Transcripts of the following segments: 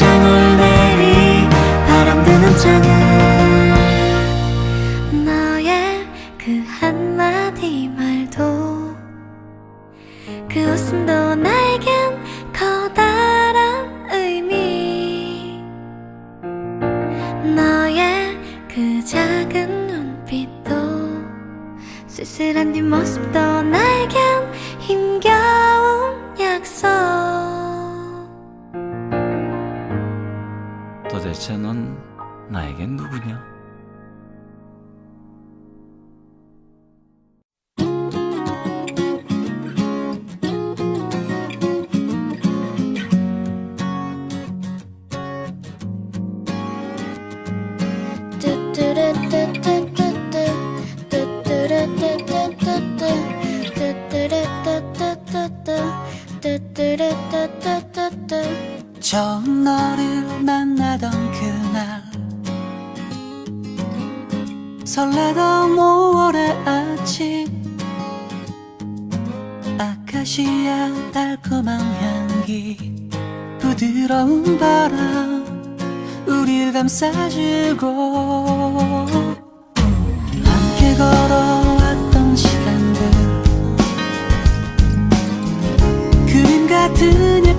창을 내리 바람 드는 장을 너는 나에겐 누구냐? 설레다 5월의 아침. 아카시아 달콤한 향기 부드러운 바람 우릴 감싸주고. 함께 걸어왔던 시간들. 그림 같은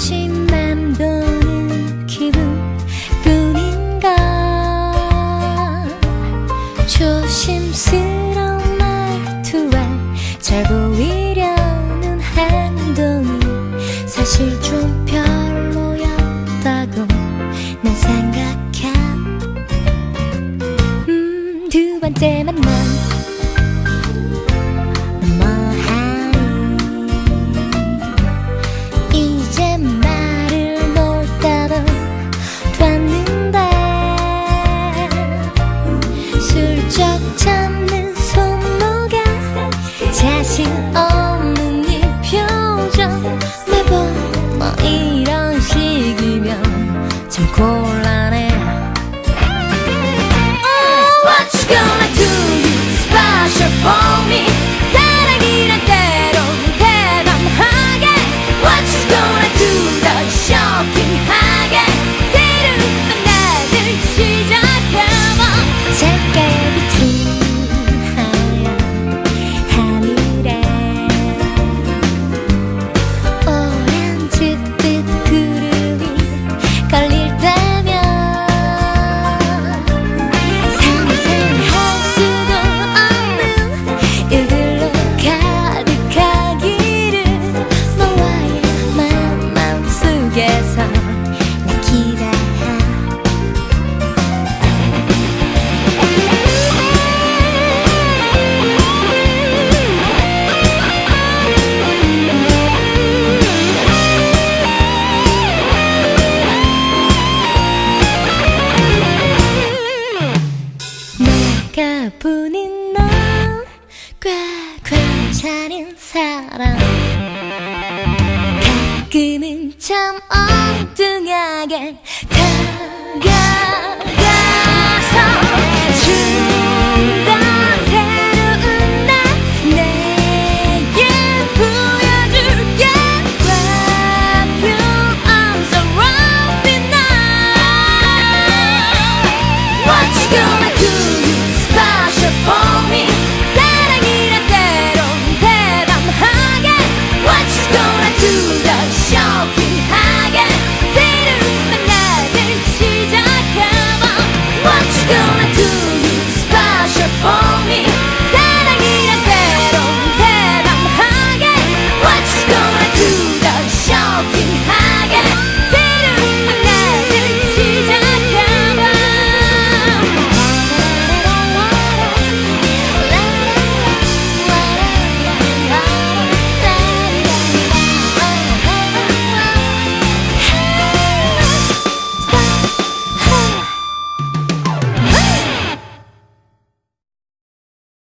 心。